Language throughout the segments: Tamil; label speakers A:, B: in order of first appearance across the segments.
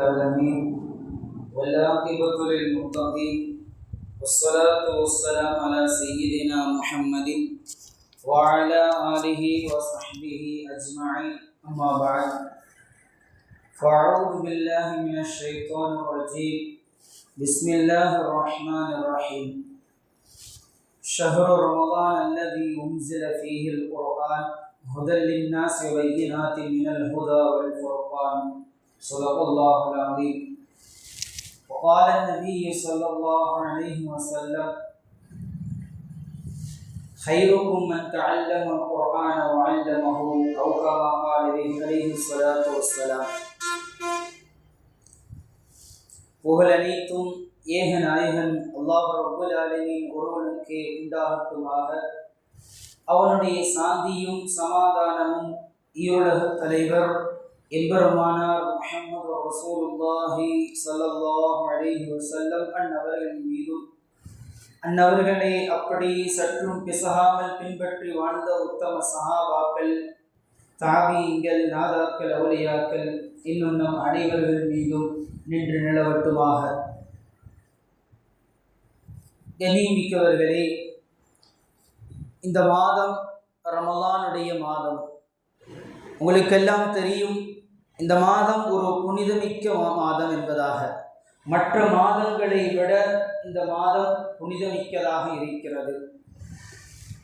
A: العالمين والعاقبة للمتقين والصلاة والسلام على سيدنا محمد وعلى آله وصحبه أجمعين. أما بعد فأعوذ بالله من الشيطان الرجيم. بسم الله الرحمن الرحيم. شهر رمضان الذي أنزل فيه القرآن هدى للناس وبينات من الهدى والفرقان. صدق الله العظيم وقال النبي صلى الله عليه وسلم خيركم من تعلم القرآن وعلمه أو كما قال عليه الصلاة والسلام புகழ் அனைத்தும் ஏக நாயகன் அல்லாஹ் ரப்புல் ஆலமீன் ஒருவனுக்கு உண்டாகட்டுமாக அவனுடைய சாந்தியும் சமாதானமும் ஈருலக தலைவர் எம்பெருமானார் முஹம்மது ரசூலுல்லாஹி ஸல்லல்லாஹு அலைஹி வஸல்லம். அன்னவர்கள் மீதும் அன்னவர்களை அப்படி சற்றும் பிசகாமல் பின்பற்றி வாழ்ந்த உத்தம சஹாபாக்கள் தாபியங்கள் நாதாக்கள் அவுலியாக்கள் இன்னும் நம் அனைவர்கள் மீதும் நின்று நிலவட்டுமாக. கனிமிக்கவர்களே இந்த மாதம் ரமலானுடைய மாதம். உங்களுக்கெல்லாம் தெரியும் இந்த மாதம் ஒரு புனிதமிக்க மாதம் என்பதாக. மற்ற மாதங்களை விட இந்த மாதம் புனிதமிக்கதாக இருக்கிறது.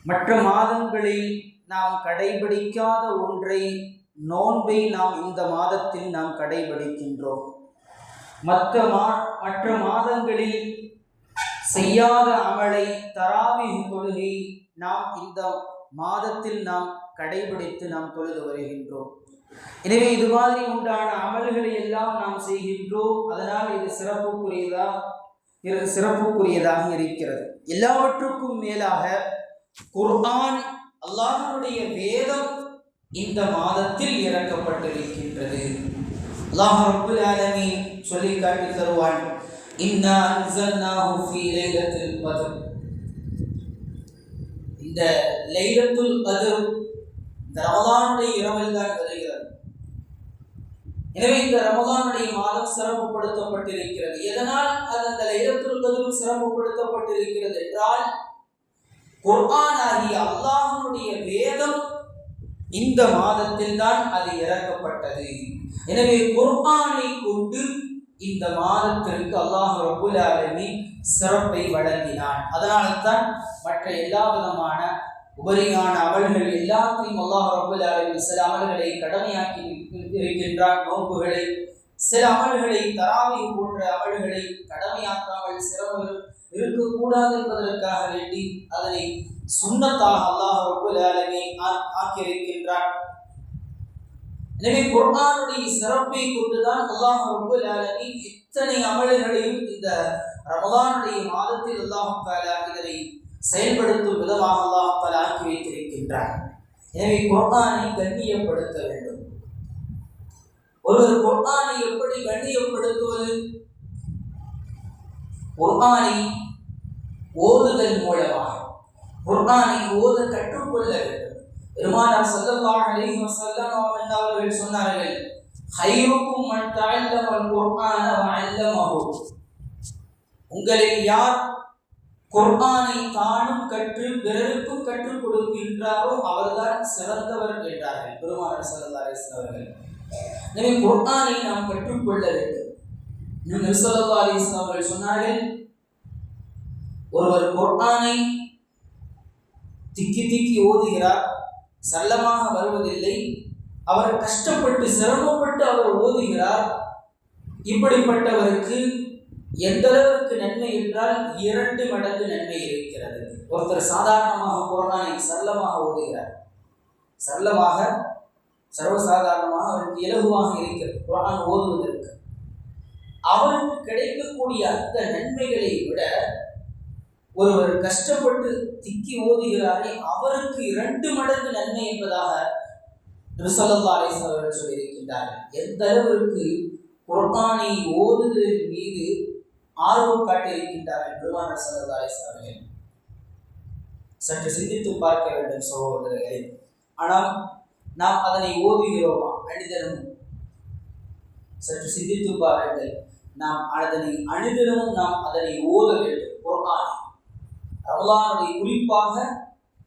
A: மற்ற மாதங்களில் நாம் கடைபிடிக்காத ஒன்றை நோன்பை நாம் இந்த மாதத்தில் நாம் கடைபிடிக்கின்றோம். மற்ற மா மற்ற மாதங்களில் செய்யாத அமலை தராவி தொழுகை நாம் இந்த மாதத்தில் நாம் கடைபிடித்து நாம் தொழுது வருகின்றோம். எனவே இது மாதிரி உண்டான அமல்களை எல்லாம் நாம் செய்கின்றோம். அதனால் இது சிறப்புக்குரியதா இது சிறப்புக்குரியதாக இருக்கிறது. எல்லாவற்றுக்கும் மேலாக குர்ஆன் அல்லாஹனுடைய வேதம் இந்த மாதத்தில் இறக்கப்பட்டிருக்கின்றது. அல்லாஹ் ரப்புல் ஆலமீன் சொல்லி காட்டி தருவான் இன்னா அன்சல்நாஹு ஃபீ லைலத்தில் கத்ர் இந்த லைலத்துல் கத்ர் இந்த ரமலானுடைய இரவில் தான் வருகிறது. எனவே இந்த ரமதானுடைய மாதம் சிரமப்படுத்தப்பட்டிருக்கிறது. எதனால் அது அந்த லைலத்துல் கத்ரும் என்றால் குர்ஆன் ஆகிய வேதம் இந்த மாதத்தில் தான் அது இறக்கப்பட்டது. எனவே குர்ஆனை கொண்டு இந்த மாதத்திற்கு அல்லாஹ் ரபுல் ஆலமி சிறப்பை வழங்கினான். அதனால்தான் மற்ற எல்லா விதமான உபரியான அமல்கள் எல்லாத்தையும் அல்லாஹ் ரபுல் ஆலமீன் சில அமல்களை கடமையாக்கி இருக்கின்றார் நோன்புகளை சில அமல்களை தராவி போன்ற அமல்களை கடமையாக்காமல் சிரமம் இருக்கக்கூடாது என்பதற்காக வேண்டி அதனை சுண்ணத்தாக அல்லாஹ் ரபுல் ஆலமீன் ஆ- எனவே குர்ஆனுடைய சிறப்பை கொண்டுதான் அல்லாஹ் ரபுல் ஆலமீன் இத்தனை அமல்களையும் இந்த ரமதானுடைய மாதத்தில் அல்லாஹ் இதனை செயல்படுத்தும் விதமாக அல்லாஹ் தஆலா ஆக்கி வைத்திருக்கின்றார் எனவே குர்ஆனை கண்ணியப்படுத்த வேண்டும். ஒருவர் குர்ஆனை எப்படி கண்ணியப்படுத்துவது? குர்ஆனை ஓதுதல் மூலமாக குர்ஆனை ஓத கற்றுக்கொள்ள வேண்டும். பெருமானார் ஸல்லல்லாஹு அலைஹி வஸல்லம் அவர்கள் அவர்கள் சொன்னார்கள் ஹைருக்கும் மன் தஅல்லமல் குர்ஆன வ அல்லமஹு உங்களில் யார் குர்பானை தானும் கற்று பிறருக்கும் கற்றுக் கொடுக்கின்றாரோ அவர்தான் சிறந்தவர் என்றார்கள். பெருமானார் ஸல்லல்லாஹு அவர்கள். எனவே குர்பானை நாம் கற்றுக்கொள்ள வேண்டும். இன்னும் நபி அவர்கள் சொன்னார்கள் ஒருவர் குர்பானை திக்கி திக்கி ஓதுகிறார் சல்லமாக வருவதில்லை அவர் கஷ்டப்பட்டு சிரமப்பட்டு அவர் ஓதுகிறார் இப்படிப்பட்டவருக்கு எந்த அளவுக்கு நன்மை என்றால் இரண்டு மடங்கு நன்மை இருக்கிறது. ஒருத்தர் சாதாரணமாக குரானை சரளமாக ஓதுகிறார் சரளமாக சர்வசாதாரணமாக அவருக்கு இலகுவாக இருக்கிறது. குரான் ஓதுவதற்கு. அவருக்கு கிடைக்கக்கூடிய அந்த நன்மைகளை விட ஒருவர் கஷ்டப்பட்டு திக்கி ஓதுகிறாரே அவருக்கு இரண்டு மடங்கு நன்மை என்பதாக ரிசல்லா சொல்லியிருக்கின்றார்கள். எந்த அளவிற்கு குர்ஆனை ஓதுதலின் மீது ஆர்வம் காட்டியிருக்கின்றார்கள் பெருமானார் சல்லா சற்று சிந்தித்து பார்க்க வேண்டும் சகோதரர்களே. ஆனால் நாம் அதனை ஓதுகிறோமா? அனிதனும் சற்று சிந்தித்து பாருங்கள். நாம் அதனை அனுதினமும் நாம் அதனை ஓத வேண்டும். குர்ஆனை ரமலானுடைய குறிப்பாக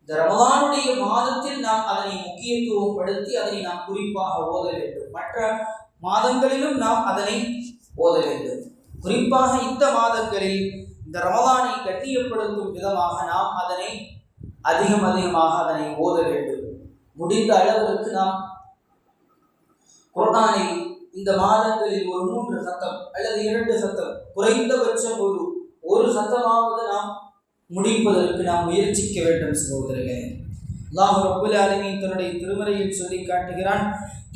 A: இந்த ரமலானுடைய மாதத்தில் நாம் அதனை முக்கியத்துவப்படுத்தி அதனை நாம் குறிப்பாக ஓத வேண்டும். மற்ற மாதங்களிலும் நாம் அதனை ஓத வேண்டும். குறிப்பாக இந்த மாதங்களில் இந்த ரமதானை கட்டியப்படுத்தும் விதமாக நாம் அதனை அதிகம் அதிகமாக அதனை ஓத வேண்டும். முடிந்த அளவிற்கு நாம் குரானை இந்த மாதங்களில் ஒரு மூன்று சத்தம் அல்லது இரண்டு சத்தம் குறைந்தபட்சம் ஒரு ஒரு சத்தமாவது நாம் முடிப்பதற்கு நாம் முயற்சிக்க வேண்டும் சகோதரர்களே. அல்லாஹ் ரப்புல் ஆலமீன் தன்னுடைய திருமறையில் சொல்லி காட்டுகிறான்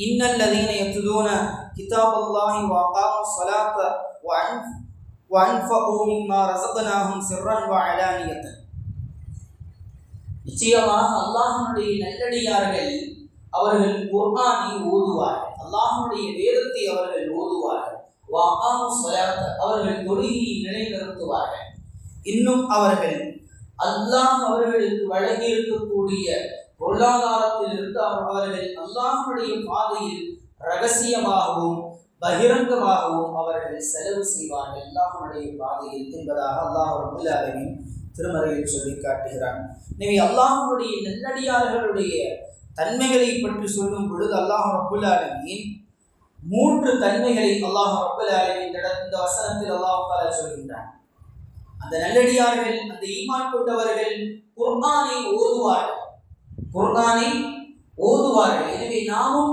A: இன்னல்லதீன யத்லூன கிதாபல்லாஹி வ சலாத்த ஸலாத்த வ அன் வ அன்ஃபகு நிச்சயமாக அல்லாஹனுடைய நல்லடியார்கள் அவர்கள் குர்ஆனை ஓதுவார்கள். அல்லாஹனுடைய வேதத்தை அவர்கள் ஓதுவார்கள். அவர்கள் தொழுகையை நிலைநிறுத்துவார்கள். இன்னும் அவர்கள் அல்லாஹ் அவர்களுக்கு வழங்கியிருக்கக்கூடிய பொருளாதாரத்திலிருந்து அவர்கள் அல்லாஹனுடைய பாதையில் ரகசியமாகவும் பகிரங்கமாகவும் அவர்கள் செலவு செய்வார்கள். அல்லாஹனுடைய பாதையில் என்பதாக அல்லாஹ் ரபுல் திருமறையில் சொல்லி காட்டுகிறான். எனவே அல்லாஹனுடைய நெல்லடியார்களுடைய தன்மைகளை பற்றி சொல்லும் பொழுது அல்லாஹ் ரபுல் மூன்று தன்மைகளை அல்லாஹ் ரபுல் ஆலமீன் இந்த வசனத்தில் அல்லாஹ் தாலா சொல்கின்றான். அந்த நல்லடியார்கள் அந்த ஈமான் கொண்டவர்கள் குர்ஆனை ஓதுவார்கள். குர்ஆனை ஓதுவார்கள். எனவே நாமும்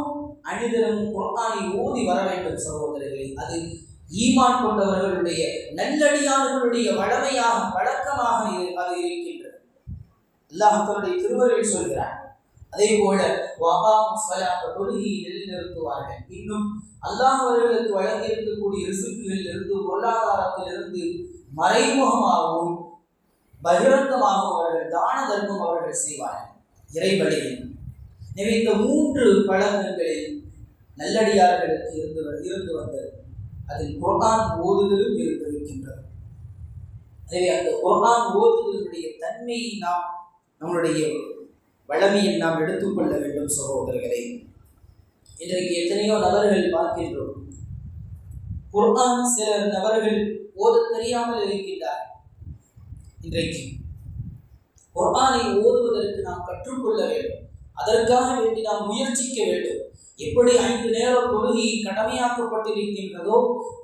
A: அனிதரும் குர்ஆனை ஓதி வர வேண்டும் சகோதரர்களே அது ஈமான் கொண்டவர்களுடைய நல்லடியானவர்களுடைய வளமையாக வழக்கமாக அது இருக்கின்றது. அல்லாஹத்தனுடைய திருவருள் சொல்கிறார் அதே போல வகாம் தொழுகையை நிலைநிறுத்துவார்கள். இன்னும் அல்லாஹ் அவர்களுக்கு வழங்கியிருக்கக்கூடிய ரிசுக்குகளில் இருந்து பொருளாதாரத்திலிருந்து மறைமுகமாகவும் பகிரங்கமாகவும் அவர்கள் தான தர்மம் அவர்கள் செய்வார்கள். இறைவழியில் எனவே இந்த மூன்று பழக்கங்களில் நல்லடியார்களுக்கு இருந்து இருந்து வந்தது அதில் குரான் ஓதுதலும் இருந்திருக்கின்றது. எனவே அந்த குரான் ஓதுதலுடைய தன்மையை நாம் நம்முடைய வளமையில் நாம் எடுத்துக்கொள்ள வேண்டும் சகோதரர்களே. இன்றைக்கு எத்தனையோ நபர்கள் பார்க்கின்றோம். குர்ஆன் சில நபர்கள் ஓத தெரியாமல் இருக்கின்றார் இன்றைக்கு குர்ஆனை ஓதுவதற்கு நாம் கற்றுக்கொள்ள வேண்டும். அதற்காக வேண்டி நாம் முயற்சிக்க வேண்டும். எப்படி ஐந்து நேர தொழுகை கடமையாக்கப்பட்டிருக்கின்றதோ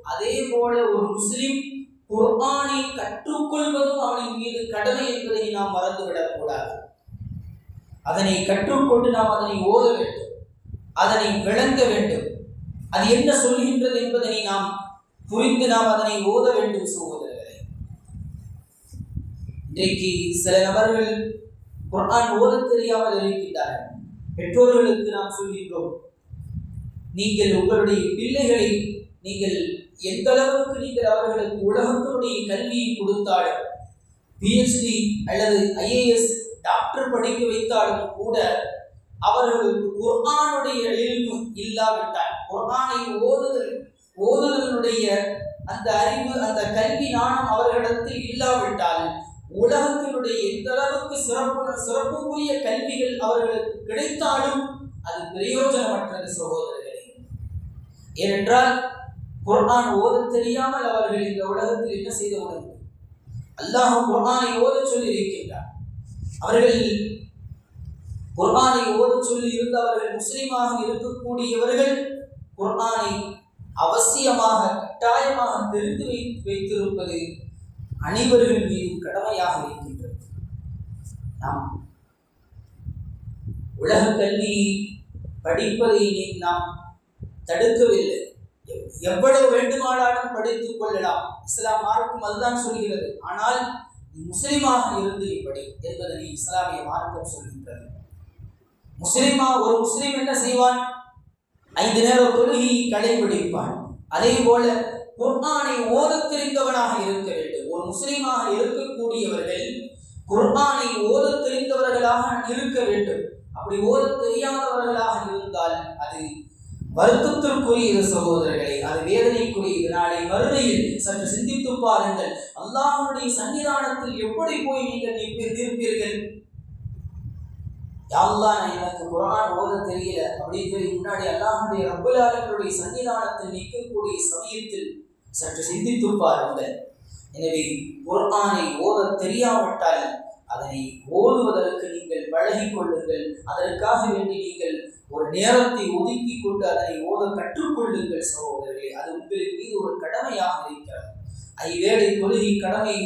A: அதே போல ஒரு முஸ்லிம் குர்ஆனை கற்றுக்கொள்வதும் அவனின் மீது கடமை என்பதை நாம் மறந்துவிடக் கூடாது. அதனை கற்றுக்கொண்டு நாம் அதனை ஓத வேண்டும். அதனை விளங்க வேண்டும். அது என்ன சொல்கின்றது என்பதனை நாம் புரிந்து நாம் அதனை ஓத வேண்டும் சகோதரர்களே. இன்றைக்கு சில நபர்கள் குரான் ஓத தெரியாமல் இருக்கின்றார்கள். பெற்றோர்களுக்கு நாம் சொல்கின்றோம் நீங்கள் உங்களுடைய பிள்ளைகளை நீங்கள் எந்த அளவுக்கு நீங்கள் அவர்களுக்கு உலகத்தினுடைய கல்வியை கொடுத்தாலும் பிஹெச்டி அல்லது ஐஏஎஸ் டாக்டர் படிக்க வைத்தாலும் கூட அவர்களுக்கு குர்ஆனுடைய இல்மு இல்லாவிட்டால் குர்ஆனை ஓதுதல் ஓதுதலுடைய அந்த அறிவு அந்த கல்வி ஞானம் அவர்களிடத்தில் இல்லாவிட்டால் உலகத்தினுடைய எந்த அளவுக்கு சிறப்பு சிறப்புக்குரிய கல்விகள் அவர்களுக்கு கிடைத்தாலும் அது பிரயோஜனமற்றது சகோதரர்களே. ஏனென்றால் குர்ஆன் ஓத தெரியாமல் அவர்கள் இந்த உலகத்தில் என்ன செய்த உணர்வு அல்லாஹ் குர்ஆனை ஓதச் சொல்லி இருக்கின்றார் அவர்கள் குர்ஆனை ஓதச் சொல்லி இருந்தவர்கள் முஸ்லீமாக இருக்கக்கூடியவர்கள் குர்ஆனை அவசியமாக கட்டாயமாக தெரிந்து வைத்திருப்பது அனைவர்கள் மீது கடமையாக இருக்கின்றது. நாம் உலக கல்வி படிப்பதை நீ- நாம் தடுக்கவில்லை. எவ்வளவு வேண்டுமானாலும் படித்துக் கொள்ளலாம். இஸ்லாம் மார்க்கம் அதுதான் சொல்கிறது. ஆனால் முஸ்லிமாக இருந்து இப்படி படி என்பதனை இஸ்லாமிய மார்க்கம் சொல்கின்றது. முஸ்லிமா ஒரு முஸ்லிம் என்ன செய்வான்? ஐந்து நேர தொழுகி கடைபிடிப்பான். அதே போல குர்ஆனை ஓத தெரிந்தவனாக இருக்க வேண்டும். முஸ்லீமாக இருக்கக்கூடியவர்கள் குர்பானை ஓதத் தெரிந்தவர்களாக இருக்க வேண்டும். அப்படி ஓதத் தெரியாதவர்களாக இருந்தால் அது வருத்தத்திற்குரிய சகோதரர்களை அது வேதனைக்குரியது நாளை மறுமையில் சற்று சிந்தித்து பாருங்கள். அல்லாஹனுடைய சன்னிதானத்தில் எப்படி போய் நீங்கள் நிற்பீர்கள்? யாழ்லா நான் எனக்கு குரான் ஓத தெரியல அப்படின்னு சொல்லி முன்னாடி அல்லாஹனுடைய ரப்புலாளர்களுடைய சன்னிதானத்தில் நிற்கக்கூடிய சமயத்தில் சற்று சிந்தித்து பாருங்கள். எனவே குர்ஆனை ஓத தெரியாவிட்டால் அதனை ஓதுவதற்கு நீங்கள் பழகி கொள்ளுங்கள். அதற்காக வேண்டி நீங்கள் ஒரு நேரத்தை ஒதுக்கி கொண்டு அதனை ஓத கற்றுக்கொள்ளுங்கள் சகோதரர்களே. அது உங்களின் மீது ஒரு கடமையாக இருக்கிறது. ஐவேளை தொழுகை கடமை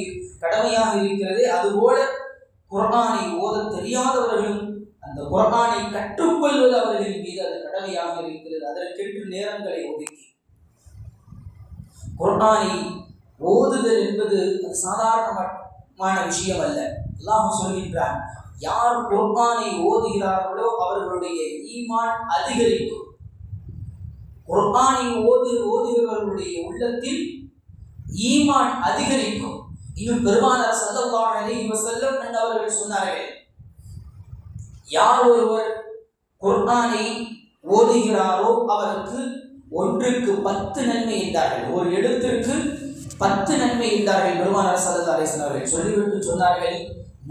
A: கடமையாக இருக்கிறது. அதுபோல குர்ஆனை ஓத தெரியாதவர்களும் அந்த குர்ஆனை கற்றுக்கொள்வது அவர்களின் மீது அது கடமையாக இருக்கிறது. அதற்கென்று நேரங்களை ஒதுக்கி குர்ஆனை ஓதுதல் என்பது அது சாதாரணமான விஷயம் அல்ல அல்லாஹ் சொல்கின்றார் யார் குர்பானை ஓதுகிறார்களோ அவர்களுடைய ஈமான் அதிகரிக்கும். குர்பானை ஓது ஓதுகிறவர்களுடைய உள்ளத்தில் ஈமான் அதிகரிக்கும். இன்னும் பெருமானார் ஸல்லல்லாஹு அலைஹி வஸல்லம் அவர்கள் சொன்னார்கள் யார் ஒருவர் குர்ஆனை ஓதுகிறாரோ அவருக்கு ஒன்றுக்கு பத்து நன்மை என்றார்கள். ஒரு எழுத்திற்கு பத்து நன்மை இருந்தார்கள் பெருமானார் சல்லா அலிஸ்லாம் அவர்கள் சொல்லிவிட்டு சொன்னார்கள்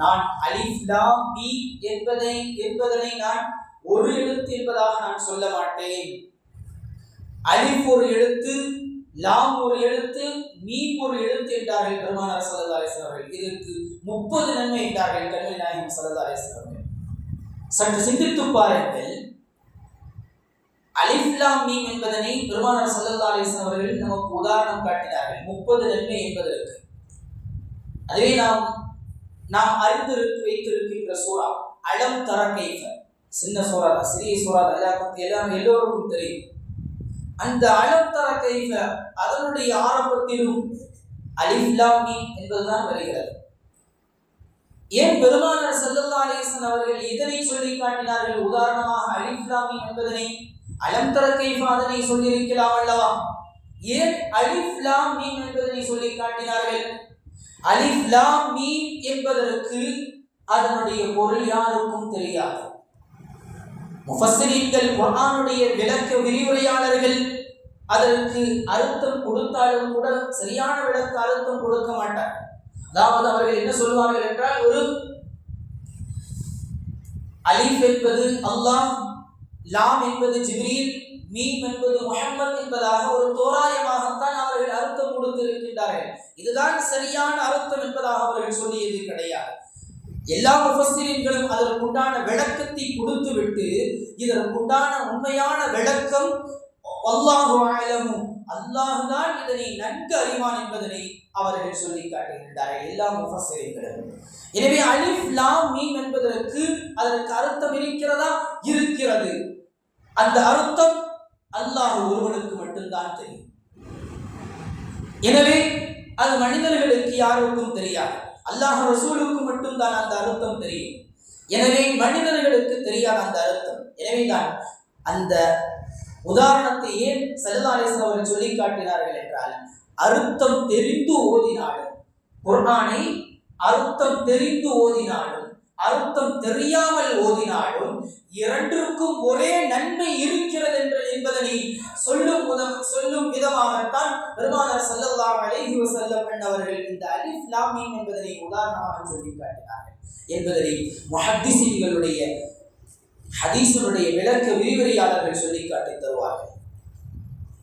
A: நான் அலிஃப் லா பி என்பதை என்பதனை நான் ஒரு எழுத்து என்பதாக நான் சொல்ல மாட்டேன். அலிஃப் ஒரு எழுத்து லாம் ஒரு எழுத்து மீம் ஒரு எழுத்து என்றார்கள் பெருமானார் சல்லா அலிஸ்லாம் அவர்கள். இதற்கு முப்பது நன்மை என்றார்கள் கல்வி நாயகம் சல்லா அலிஸ்லாம் அவர்கள். சற்று சிந்தித்து பாருங்கள் அலிஃப்லாம் மீம் என்பதனை பெருமானார் சல்லா அலிஸ்லாம் அவர்கள் நமக்கு உதாரணம் காட்டினார்கள். முப்பது நன்மை என்பதற்கு. அதுவே நாம் நாம் அறிந்து வைத்திருக்கின்ற சூறா அழம் தர கைஃப. சின்ன சூறா தான் சிறிய சூறா தான். எல்லாருக்கும் எல்லாம் எல்லோருக்கும் தெரியும். அந்த அழம் தர கைஃப அதனுடைய ஆரம்பத்திலும் அலிஃப்லாம் மீம் என்பதுதான் வருகிறது. ஏன் பெருமானார் ஸல்லல்லாஹு அலைஹி அவர்கள் இதனை சொல்லி காட்டினார்கள்? உதாரணமாக அலிஃப்லாமி என்பதனை அலம் தர சொல்லியிருக்கலாம் அல்லவா? ஏன் அலிஃப் லாம் மீம் என்பதனை சொல்லி காட்டினார்கள்? அலிஃப் லாம் மீம் என்பதற்கு அதனுடைய பொருள் யாருக்கும் தெரியாது. முஃபஸ்ஸரீன்கள் குர்ஆனுடைய விளக்க விரிவுரையாளர்கள் அதற்கு அர்த்தம் கொடுத்தாலும் கூட சரியான விளக்க அர்த்தம் கொடுக்க மாட்டார். அதாவது அவர்கள் என்ன சொல்வார்கள் என்றால் ஒரு அலிஃப் என்பது அல்லாஹ் லாம் என்பது ஜிப்ரீல் மீம் என்பது முஹம்மத் என்பதாக ஒரு தோராயமாகத்தான் அவர்கள் அர்த்தம் கொடுத்திருக்கின்றார்கள். இதுதான் சரியான அர்த்தம் என்பதாக அவர்கள் சொல்லியது கிடையாது. எல்லா முஃபஸ்ஸிரீன்களும் அதற்குண்டான விளக்கத்தை கொடுத்துவிட்டு இதற்குண்டான உண்மையான விளக்கம் அல்லாஹு அல்லாஹுதான் இதனை நன்கு அறிவான் என்பதனை அவர்கள் சொல்லி காட்டுகின்றார்கள். எல்லா முஃபஸ்ஸிரீன்களும். எனவே அலிஃப் லாம் மீம் என்பதற்கு அதற்கு அர்த்தம் இருக்கிறதா? இருக்கிறது. அந்த அர்த்தம் அல்லாஹ் ஒருவனுக்கு மட்டும்தான் தெரியும். எனவே அது மனிதர்களுக்கு யாருக்கும் தெரியாது. அல்லாஹ் ரசூலுக்கு மட்டும்தான் அந்த அர்த்தம் தெரியும். எனவே மனிதர்களுக்கு தெரியாத அந்த அர்த்தம். எனவேதான் அந்த உதாரணத்தை ஏன் சல்லல்லாஹு அவர்கள் சொல்லி காட்டினார்கள் என்றால் அர்த்தம் தெரிந்து ஓதினாலும் குர்ஆனை அர்த்தம் தெரிந்து ஓதினாலும் அர்த்தம் தெரியாமல் ஓதினாலும் இரண்டிற்கும் ஒரே நன்மை இருக்கிறது என்று என்பதனை சொல்லும் உதம் சொல்லும் விதமாகத்தான் பெருமானார் செல்லலாம் அலைஹி செல்லம் அவர்கள் இந்த அலிஃப் லாமீம் என்பதனை உதாரணமாக சொல்லி காட்டினார்கள் என்பதனை மஹத்திசீன்களுடைய ஹதீசனுடைய விளக்க விரிவுரையாளர்கள் சொல்லி காட்டி தருவார்கள்.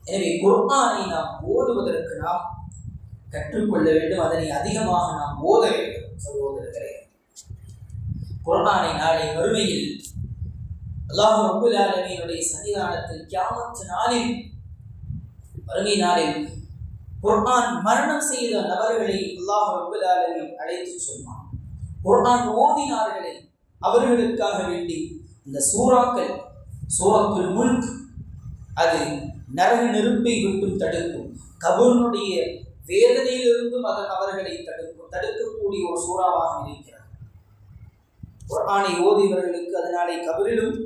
A: எனவே குர்ஆனை நாம் ஓதுவதற்கு நாம் கற்றுக்கொள்ள வேண்டும் அதனை அதிகமாக நாம் ஓத வேண்டும் சகோதரர்களே. குர்ஆனை நாளை மறுமையில் அல்லாஹ் ரப்புல் ஆலமீனுடைய சன்னிதானத்தில் கியாமத்து நாளில் மறுமை நாளில் குர்ஆன் மரணம் செய்த நபர்களை அல்லாஹ் அபுல் ஆலமீன் அழைத்து சொன்னான் குர்ஆன் ஓதினார்களை அவர்களுக்காக வேண்டி இந்த சூறாக்கள் சூரத்துல் முல்க் அது நரக நெருப்பை விட்டும் தடுக்கும். கபூனுடைய வேதனையிலிருந்தும் அதன் அவர்களை தடுக்கும். தடுக்கக்கூடிய ஒரு சூறாவாக இருக்கிறார் குரானை ஓதியவர்களுக்கு அதனாலே கபரிலும்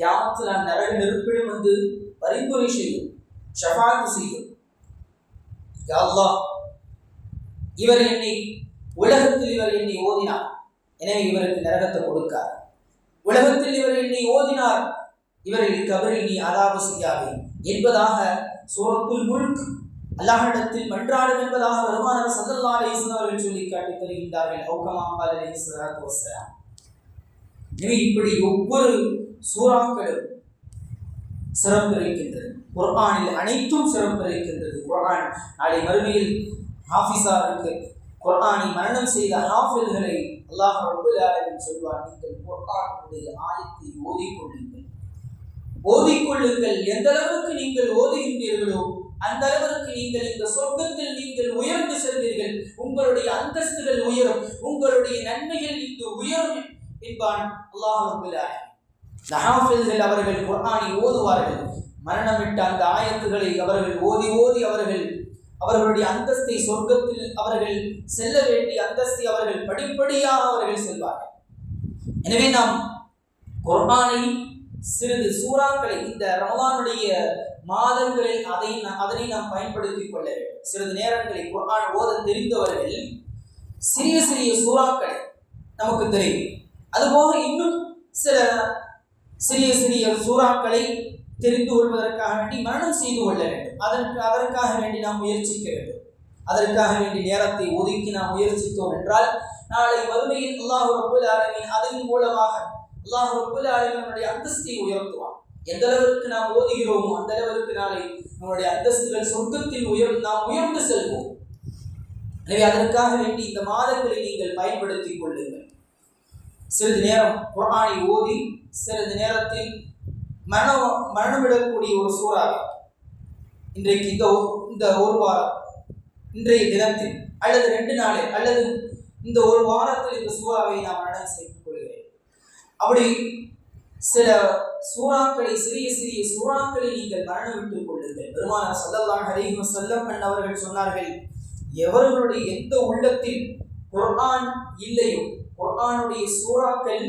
A: நான் நரக நெருப்பிலும் வந்து பரிந்துரை செய்யும் ஷஃபாத்து செய்யும். யா இவர் என்னை உலகத்தில் இவர் என்னை ஓதினார். எனவே இவருக்கு நரகத்தை கொடுக்கார். உலகத்தில் இவர் என்னை ஓதினார். இவரை கபரில் நீ அதாவது செய்யாதே. என்பதாக சூரத்துல் முல்க் அல்லாஹிடத்தில் மன்றாடும் என்பதாக வருமானவர் சல்லல்லா அலைஹி அவர்கள் சொல்லி காட்டி தருகின்றார்கள் ஔகமா அலி அலைஹி ஸலாத்து எனவே இப்படி ஒவ்வொரு சூறாக்களும் சிறப்பு இருக்கின்றது குர்ஆனில் அனைத்தும் சிறப்பு இருக்கின்றது குர்ஆன் நாளை மறுமையில் ஹாஃபிஸாருக்கு குர்ஆனை மரணம் செய்த ஹாஃபில்களை அல்லாஹ் ரபுல் ஆலமின் சொல்வார். நீங்கள் குர்ஆனுடைய ஆயத்தை ஓதிக்கொள்ளுங்கள். ஓதிக்கொள்ளுங்கள். எந்த அளவுக்கு நீங்கள் ஓதுகின்றீர்களோ அந்த அளவிற்கு நீங்கள் இந்த சொர்க்கத்தில் நீங்கள் உயர்ந்து செல்வீர்கள். உங்களுடைய அந்தஸ்துகள் உயரும். உங்களுடைய நன்மைகள் இங்கு உயரும் என்பான் அல்லாஹ் நஹாஃபில்கள் அவர்கள் குர்ஆனை ஓதுவார்கள். மரணமிட்ட அந்த ஆயத்துகளை அவர்கள் ஓதி ஓதி அவர்கள் அவர்களுடைய அந்தஸ்தை சொர்க்கத்தில் அவர்கள் செல்ல வேண்டிய அந்தஸ்தை அவர்கள் படிப்படியாக அவர்கள் செல்வார்கள். எனவே நாம் குர்ஆனை சிறிது சூறாக்களை இந்த ரமலானுடைய மாதங்களில் அதை அதனை நாம் பயன்படுத்திக் கொள்ள வேண்டும். சிறிது நேரங்களில் குரான் ஓத தெரிந்தவர்கள் சிறிய சிறிய சூறாக்களை நமக்கு தெரியும். அதுபோக இன்னும் சில சிறிய சிறிய சூறாக்களை தெரிந்து கொள்வதற்காக வேண்டி மரணம் செய்து கொள்ள வேண்டும். அதற்கு அதற்காக வேண்டி நாம் முயற்சிக்க வேண்டும். அதற்காக வேண்டி நேரத்தை ஒதுக்கி நாம் முயற்சித்தோம் என்றால் நாளை வறுமையில் அல்லாஹ் ரப்புல் ஆலமீன் அதன் மூலமாக அல்லாஹ் ரப்புல் நம்முடைய அந்தஸ்தை உயர்த்துவான். எந்த அளவிற்கு நாம் ஓதுகிறோமோ அந்த அளவிற்கு நாளை நம்முடைய அந்தஸ்துகள் சொர்க்கத்தில் உயர் நாம் உயர்ந்து செல்வோம். எனவே அதற்காக வேண்டி இந்த மாதங்களை நீங்கள் பயன்படுத்திக் கொள்ளுங்கள். சிறிது நேரம் குர்ஆனை ஓதி சிறிது நேரத்தில் மரணம் மரணமிடக்கூடிய ஒரு சூறாவை இன்றைக்கு இந்த இந்த ஒரு வாரம் இன்றைய தினத்தில் அல்லது ரெண்டு நாளில் அல்லது இந்த ஒரு வாரத்தில் இந்த சூறாவை நாம் மரணம் செய்வோம். அப்படி சில சூறாக்களை சிறிய சிறிய சூறாக்களை நீங்கள் மரணம் விட்டுக் கொள்ளுங்கள். பெருமானார் ஸல்லல்லாஹு அலைஹி வஸல்லம் அவர்கள் சொன்னார்கள் எவர்களுடைய எந்த உள்ளத்தில் குர்ஆன் இல்லையோ குர்ஆனுடைய சூறாக்கள்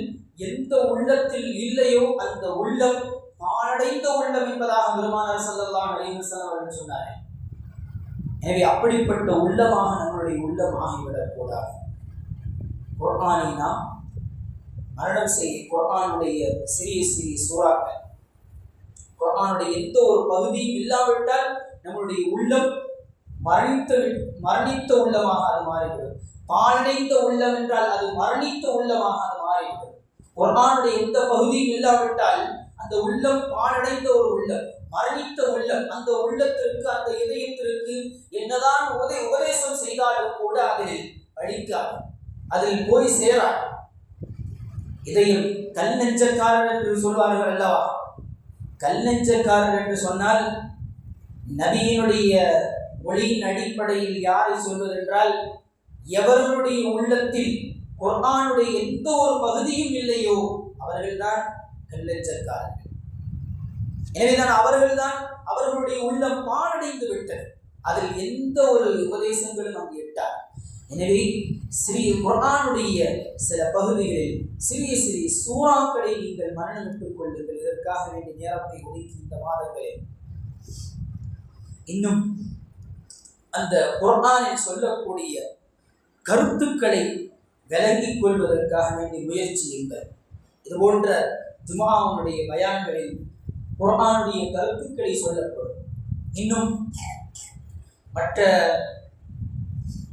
A: எந்த உள்ளத்தில் இல்லையோ அந்த உள்ளம் பாழடைந்த உள்ளம் என்பதாக பெருமானார் ஸல்லல்லாஹு அலைஹி வஸல்லம் அவர்கள் சொன்னார்கள். எனவே அப்படிப்பட்ட உள்ளமாக நம்மளுடைய உள்ளம் ஆகிவிடக் கூடாது குர்ஆனை நாம் மரணம் செய்ய குரானுடைய சிறிய சிறிய சூறாக்கள். குரானுடைய எந்த ஒரு பகுதியும் இல்லாவிட்டால் நம்மளுடைய உள்ளம் மரணித்த மரணித்த உள்ளமாக அது மாறிவிடும். பாழடைந்த உள்ளம் என்றால் அது மரணித்த உள்ளமாக அது மாறிவிடும். குரானுடைய எந்த பகுதியும் இல்லாவிட்டால் அந்த உள்ளம் பாழடைந்த ஒரு உள்ளம் மரணித்த உள்ளம் அந்த உள்ளத்திற்கு அந்த இதயத்திற்கு என்னதான் உபதே உபதேசம் செய்தாலும் கூட அதில் அழிக்காது அதில் போய் சேராது. இதையும் கல் நெஞ்சக்காரர் என்று சொல்வார்கள் அல்லவா? கல் நெஞ்சக்காரர் என்று சொன்னால் நபியினுடைய மொழியின் அடிப்படையில் யாரை சொல்வதென்றால் எவர்களுடைய உள்ளத்தில் குர்ஆனுடைய எந்த ஒரு பகுதியும் இல்லையோ அவர்கள்தான் கல்லெஞ்சக்காரர்கள் எனவேதான் அவர்கள்தான் அவர்களுடைய உள்ளம் பாழடைந்து விட்டது. அதில் எந்த ஒரு உபதேசங்களும் அங்கு எட்டார் எனவே சிறிய குரானுடைய சில பகுதிகளில் சிறிய சிறிய சூறாக்களை நீங்கள் மரணமிட்டுக் கொள்ளுங்கள். இதற்காக வேண்டிய நேரத்தை ஒதுக்கி இந்த மாதங்களில் இன்னும் அந்த குரானில் சொல்லக்கூடிய கருத்துக்களை விளங்கிக் கொள்வதற்காக வேண்டிய முயற்சியுங்கள் இது போன்ற ஜுமாவுடைய பயான்களில் குரானுடைய கருத்துக்களை சொல்லப்படும். இன்னும் மற்ற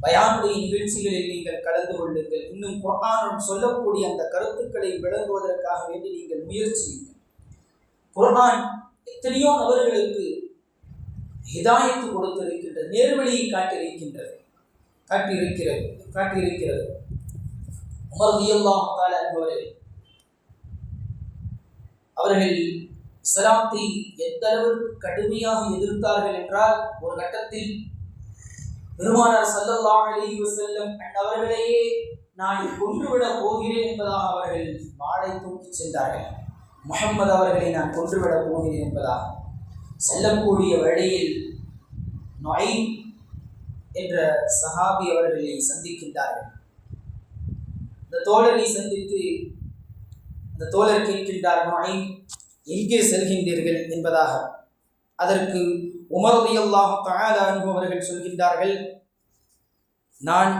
A: பயானுடைய நிகழ்ச்சிகளில் நீங்கள் கலந்து கொள்ளுங்கள். இன்னும் குர்ஆன் சொல்லக்கூடிய அந்த கருத்துக்களை விளங்குவதற்காக வேண்டி நீங்கள் முயற்சியுங்கள். குரான் எத்தனையோ நபர்களுக்கு ஹிதாயத்து கொடுத்திருக்கின்றது நேர்வழியை காட்டியிருக்கின்றது. காட்டியிருக்கிறது காட்டியிருக்கிறது. உமர் அவர்கள் இஸ்லாத்தை எந்த அளவிற்கு கடுமையாக எதிர்த்தார்கள் என்றால் ஒரு கட்டத்தில் பெருமானார் ஸல்லல்லாஹு அலைஹி வஸல்லம் அவர்களையே நான் கொன்றுவிடப் போகிறேன் என்பதாக அவர்கள் வாளை தூக்கி சென்றார்கள். முகம்மது அவர்களை நான் கொன்றுவிடப் போகிறேன் என்பதாக. செல்லக்கூடிய வழியில் நொய் என்ற சஹாபி அவர்களை சந்திக்கின்றார்கள். இந்த தோழரை சந்தித்து அந்த தோழர் கேட்கின்றார் நொய் எங்கே செல்கின்றீர்கள்? என்பதாக. அதற்கு உமர் ரலியல்லாஹு தஆலா அவர்கள் சொல்கின்றார்கள் நான்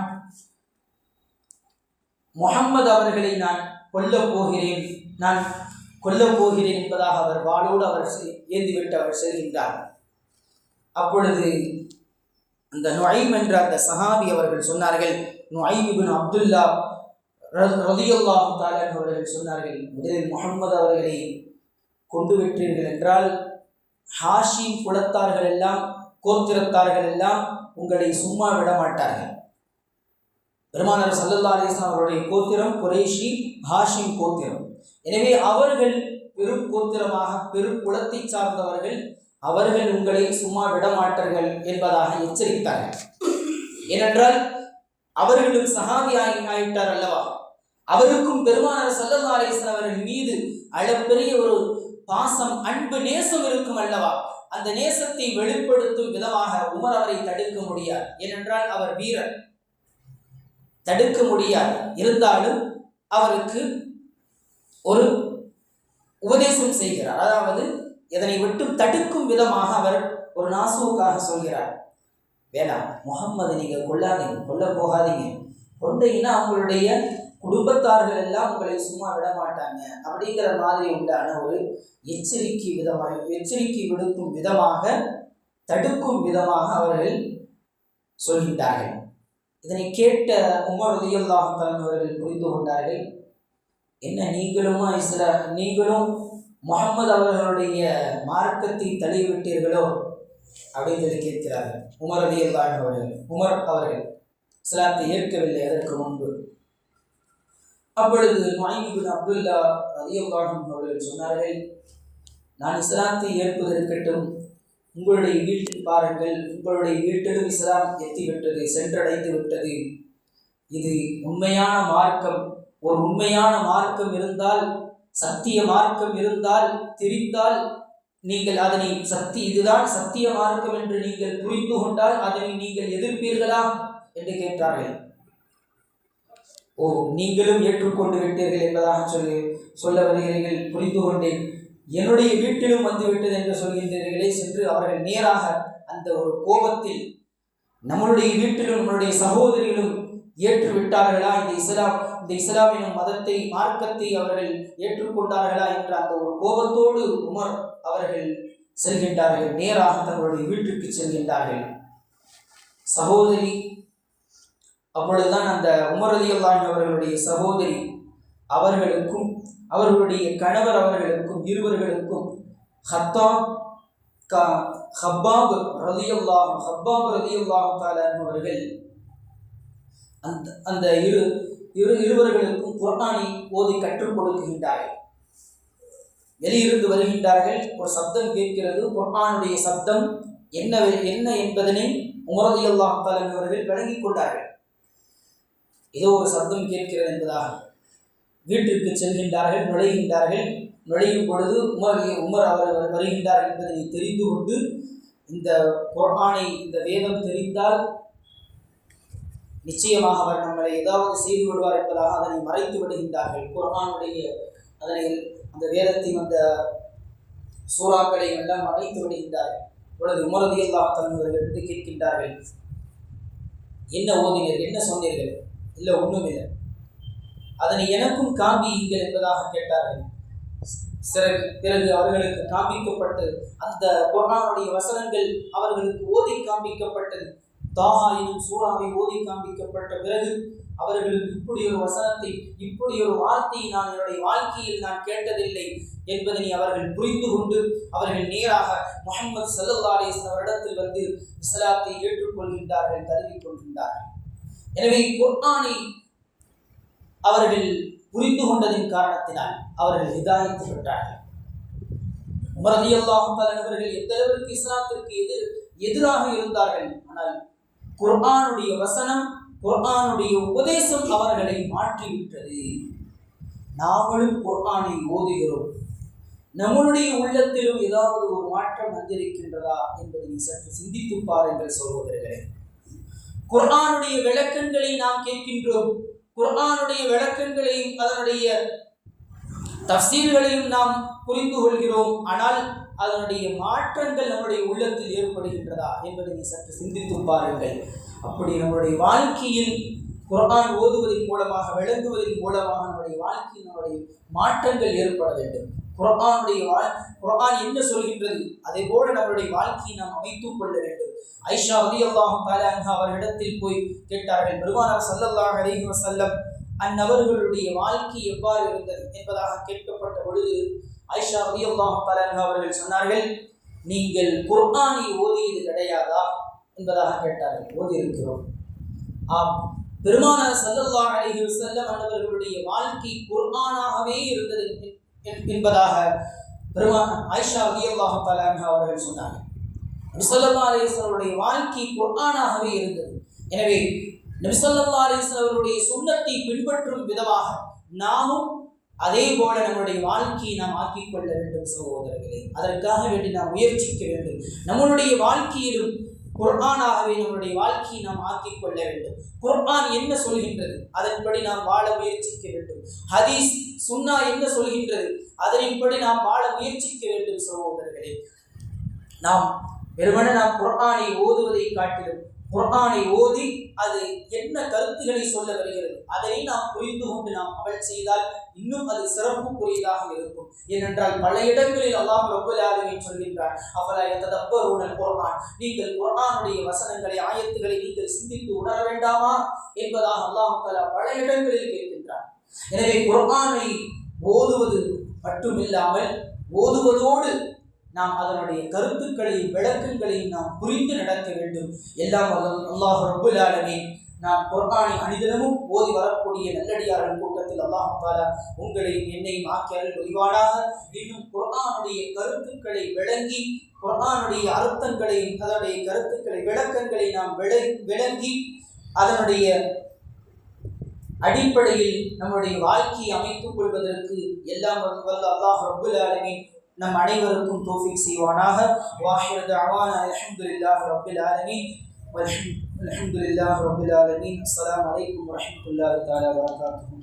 A: முகம்மது அவர்களை நான் கொல்லப் போகிறேன் நான் கொல்லப் போகிறேன் என்பதாக அவர் வாளோடு அவர் ஏந்திவிட்டு அவர் செல்கின்றார். அப்பொழுது அந்த நுழைம் என்ற அந்த சஹாபி அவர்கள் சொன்னார்கள் நுழைம் அப்துல்லா ரதியுல்லாஹு தாலான் அவர்கள் சொன்னார்கள் முதலில் முகம்மது அவர்களை கொண்டு விட்டீர்கள் என்றால் ஹாஷிம் குலத்தார்கள் எல்லாம் கோத்திரத்தார்கள் எல்லாம் உங்களை சும்மா விட மாட்டார்கள் பெருமானார் சல்லல்லா அலிஸ்லாம் அவருடைய கோத்திரம் குரேஷி ஹாஷிம் கோத்திரம். எனவே அவர்கள் பெரும் கோத்திரமாக பெரும் குலத்தை சார்ந்தவர்கள் அவர்கள் உங்களை சும்மா விடமாட்டார்கள் என்பதாக எச்சரித்தார்கள். ஏனென்றால் அவர்களும் சகாதி ஆகி ஆயிட்டார் அல்லவா? அவருக்கும் பெருமானார் சல்லல்லா அலிஸ்லாம் அவர்கள் மீது அளப்பெரிய ஒரு பாசம் அன்பு நேசம் இருக்கும் அல்லவா? அந்த நேசத்தை வெளிப்படுத்தும் விதமாக உமர் அவரை தடுக்க முடியாது. ஏனென்றால் அவர் வீரர். தடுக்க முடியாது. இருந்தாலும் அவருக்கு ஒரு உபதேசம் செய்கிறார். அதாவது இதனை விட்டு தடுக்கும் விதமாக அவர் ஒரு நாசுவுக்காக சொல்கிறார். வேணாம் முகம்மது நீங்கள் கொள்ளாதீங்க கொல்ல போகாதீங்க. கொண்டீங்கன்னா அவங்களுடைய குடும்பத்தார்கள் எல்லாம் உங்களை சும்மா விட மாட்டாங்க. அப்படிங்கிற மாதிரி உண்டான ஒரு எச்சரிக்கை விதமாக எச்சரிக்கை விடுக்கும் விதமாக தடுக்கும் விதமாக அவர்கள் சொல்கின்றார்கள். இதனை கேட்ட உமர் ரலியல்லாஹு அவர்கள் புரிந்து கொண்டார்கள். என்ன நீங்களுமா இஸ்ரா நீங்களும் முகமது அவர்களுடைய மார்க்கத்தை தள்ளிவிட்டீர்களோ அப்படின்னு சொல்லி கேட்கிறார்கள். உமர் ரலியல்லாஹு அவர்கள் உமர் அவர்கள் இஸ்லாத்தை ஏற்கவில்லை அதற்கு முன்பு. அப்பொழுது நுழைமிபின் அப்துல்லா ரலியல்லாஹு அவர்கள் சொன்னார்கள் நான் இஸ்லாத்தை ஏற்பது இருக்கட்டும் உங்களுடைய வீட்டில் பாருங்கள் உங்களுடைய வீட்டிலும் இஸ்லாம் எத்திவிட்டது சென்றடைந்து விட்டது இது உண்மையான மார்க்கம். ஒரு உண்மையான மார்க்கம் இருந்தால் சத்திய மார்க்கம் இருந்தால் தெரிந்தால் நீங்கள் அதனை சக்தி இதுதான் சத்திய மார்க்கம் என்று நீங்கள் புரிந்து கொண்டால் அதனை நீங்கள் எதிர்ப்பீர்களா? என்று கேட்டார்கள். ஓ நீங்களும் ஏற்றுக்கொண்டு விட்டீர்கள் என்பதாக சொல்லி சொல்ல வருகிறீர்கள் புரிந்து கொண்டேன். என்னுடைய வீட்டிலும் வந்துவிட்டது என்று சொல்கின்றீர்களே சென்று அவர்கள் நேராக அந்த ஒரு கோபத்தில் நம்மளுடைய வீட்டிலும் நம்மளுடைய சகோதரிகளும் ஏற்று விட்டார்களா இந்த இஸ்லாம் இந்த இஸ்லாம் எனும் மதத்தை மார்க்கத்தை அவர்கள் ஏற்றுக்கொண்டார்களா என்ற அந்த ஒரு கோபத்தோடு உமர் அவர்கள் செல்கின்றார்கள் நேராக தங்களுடைய வீட்டிற்கு செல்கின்றார்கள். சகோதரி அப்பொழுதுதான் அந்த உமர் அவர்களுடைய சகோதரி அவர்களுக்கும் அவர்களுடைய கணவர் அவர்களுக்கும் இருவர்களுக்கும் ஹத்தா கா ஹப்பாப் ரலியல்லாஹு ஹப்பாப் ரலியல்லாஹு தாலான் அவர்கள் அந்த அந்த இரு இரு இருவர்களுக்கும் குரானை ஓதி கற்றுக் கொடுக்கின்றார்கள். வெளியிருந்து வருகின்றார்கள். ஒரு சப்தம் கேட்கிறது. குர்ஆனுடைய சப்தம் என்ன என்ன என்பதனை உமரதி அல்லாஹ் தாலன் அவர்கள் விளங்கிக் கொண்டார்கள். ஏதோ ஒரு சப்தம் கேட்கிறது என்பதாக வீட்டிற்கு செல்கின்றார்கள் நுழைகின்றார்கள். நுழையும் பொழுது உமர் உமர் அவர்கள் வருகின்றார் என்பதை தெரிந்து கொண்டு இந்த குரானை இந்த வேதம் தெரிந்தால் நிச்சயமாக அவர் நம்மளை ஏதாவது செய்து விடுவார் என்பதாக அதனை மறைத்து விடுகின்றார்கள். குரானுடைய அதனை அந்த வேதத்தின் அந்த சூறாக்களை எல்லாம் மறைத்து விடுகின்றார்கள் இப்பொழுது உமரதி அல்லாஹ் என்று கேட்கின்றார்கள் என்ன ஓதினீர்கள்? என்ன சொன்னீர்கள்? இல்லை ஒன்றும் இல்லை. அதனை எனக்கும் காண்பியுங்கள் என்பதாக கேட்டார்கள். சிறகு பிறகு அவர்களுக்கு காண்பிக்கப்பட்டு அந்த குரானுடைய வசனங்கள் அவர்களுக்கு ஓதி காண்பிக்கப்பட்டது. தாஹா எனும் சூறாவை ஓதி காண்பிக்கப்பட்ட பிறகு அவர்கள் இப்படி ஒரு வசனத்தை இப்படி ஒரு வார்த்தையை நான் என்னுடைய வாழ்க்கையில் நான் கேட்டதில்லை என்பதனை அவர்கள் புரிந்து கொண்டு அவர்கள் நேராக முகமது சல்லா அலிஸ்லாம் அவரிடத்தில் வந்து இஸ்லாத்தை ஏற்றுக்கொள்கின்றார்கள் தழுவிக் கொள்கின்றார்கள். எனவே குர்ஆனை அவர்கள் புரிந்து கொண்டதின் காரணத்தினால் அவர்கள் ஹிதாயத்து பெற்றார்கள். உமரதி அல்லாஹும் அவர்கள் எந்த அளவிற்கு இஸ்லாத்திற்கு எதிர் எதிராக இருந்தார்கள் ஆனால் குர்ஆனுடைய வசனம் குர்ஆனுடைய உபதேசம் அவர்களை மாற்றிவிட்டது. நாமளும் குர்ஆனை ஓதுகிறோம். நம்மளுடைய உள்ளத்திலும் ஏதாவது ஒரு மாற்றம் வந்திருக்கின்றதா என்பதை சற்று சிந்தித்து பாருங்கள் சகோதரர்களே. குர்ஆனுடைய விளக்கங்களை நாம் கேட்கின்றோம். குர்ஆனுடைய விளக்கங்களையும் அதனுடைய தஃசீல்களையும் நாம் புரிந்து கொள்கிறோம். ஆனால் அதனுடைய மாற்றங்கள் நம்முடைய உள்ளத்தில் ஏற்படுகின்றதா என்பதை சற்று சிந்தித்து பாருங்கள். அப்படி நம்முடைய வாழ்க்கையில் குரான் ஓதுவதன் மூலமாக விளங்குவதன் மூலமாக நம்முடைய வாழ்க்கையில் நம்முடைய மாற்றங்கள் ஏற்பட வேண்டும். குரானுடைய வாழ் குரான் என்ன சொல்கின்றது? அதே போல நம்முடைய வாழ்க்கையை நாம் அமைத்துக் கொள்ள வேண்டும். ஐஷா அலி அல்லாஹும் அவர்களிடத்தில் போய் கேட்டார்கள் பெருமானார் சல்லல்லாஹ் அலிஹி வசல்லம் அந்நபர்களுடைய வாழ்க்கை எவ்வாறு இருந்தது? என்பதாக கேட்கப்பட்ட பொழுது ஐஷா அலி அல்லாஹும் அன்ஹா அவர்கள் சொன்னார்கள் நீங்கள் குர்ஆனை ஓதியது கிடையாதா? என்பதாக கேட்டார்கள் ஓதியிருக்கிறோம். ஆம் பெருமானார் சல்லல்லாஹ் அலிஹி வசல்லம் அன்னவர்களுடைய வாழ்க்கை குர்ஆனாகவே இருந்தது என்- என்பதாக பெருமான ஐஷா ரலியல்லாஹு தஆலா அன்ஹா அவர்கள் சொன்னார்கள். நபி அலிஸ்வருடைய வாழ்க்கை குர்ஆனாகவே இருந்தது. எனவே நபிசல்லா அலிஸ்வருடைய சுண்ணத்தை பின்பற்றும் விதமாக நாமும் அதே போல நம்முடைய வாழ்க்கையை நாம் ஆக்கிக் கொள்ள வேண்டும் சகோதரர்களே. அதற்காக வேண்டி நாம் முயற்சிக்க வேண்டும். நம்மளுடைய வாழ்க்கையிலும் குர்ஆனாகவே நம்முடைய வாழ்க்கையை நாம் ஆக்கிக் கொள்ள வேண்டும். குர்ஆன் என்ன சொல்கின்றது? அதன்படி நாம் வாழ முயற்சிக்க வேண்டும். ஹதீஸ் சுன்னா என்ன சொல்கின்றது? அதனின்படி நாம் வாழ முயற்சிக்க வேண்டும் சகோதரர்களே. நாம் வெறுமனே நாம் குரானை ஓதுவதை காட்டிலும் குரானை ஓதி அது என்ன கருத்துக்களை சொல்ல வருகிறது அதை நாம் புரிந்து கொண்டு நாம் அமல் செய்தால் இன்னும் அது சிறப்புக்குரியதாக இருக்கும். ஏனென்றால் பல இடங்களில் அல்லாஹ் ரொம்ப ஆலமீன் சொல்கின்றார் தப்பர் யததப்பரூனல் குரான் நீங்கள் குரானுடைய வசனங்களை ஆயத்துகளை நீங்கள் சிந்தித்து உணர வேண்டாமா என்பதாக அல்லாஹ் தஆலா பல இடங்களில் கேட்கின்றார் எனவே குரானை ஓதுவது மட்டுமில்லாமல் ஓதுவதோடு நாம் அதனுடைய கருத்துக்களையும் விளக்கங்களையும் நாம் புரிந்து நடக்க வேண்டும். எல்லாம் அல்லாஹ் ரப்புல் நாம் குர்ஆனை அனிதனமும் ஓதி வரக்கூடிய நல்லடியார்கள் கூட்டத்தில் அல்லாஹ் தாலா உங்களையும் என்னையும் ஆக்கியர்கள் ஒளிவாடாக இன்னும் குர்ஆனுடைய கருத்துக்களை விளங்கி குர்ஆனுடைய அர்த்தங்களை அதனுடைய கருத்துக்களை விளக்கங்களை நாம் விளங்கி அதனுடைய அடிப்படையில் நம்முடைய வாழ்க்கையை அமைத்துக் கொள்வதற்கு எல்லாம் வல்ல அல்லாஹ் ரப்புல் நம் அனைவருக்கும் தோஃபிக் செய்வானாக வாஹிர தாவான அலமதுல்லாஹ் ரபில் ஆலமின் அலமதுல்லாஹ் ரபில் ஆலமின் அஸ்லாம் வலைக்கம் வரமத்துல்லாஹ் தாலா வரகாத்து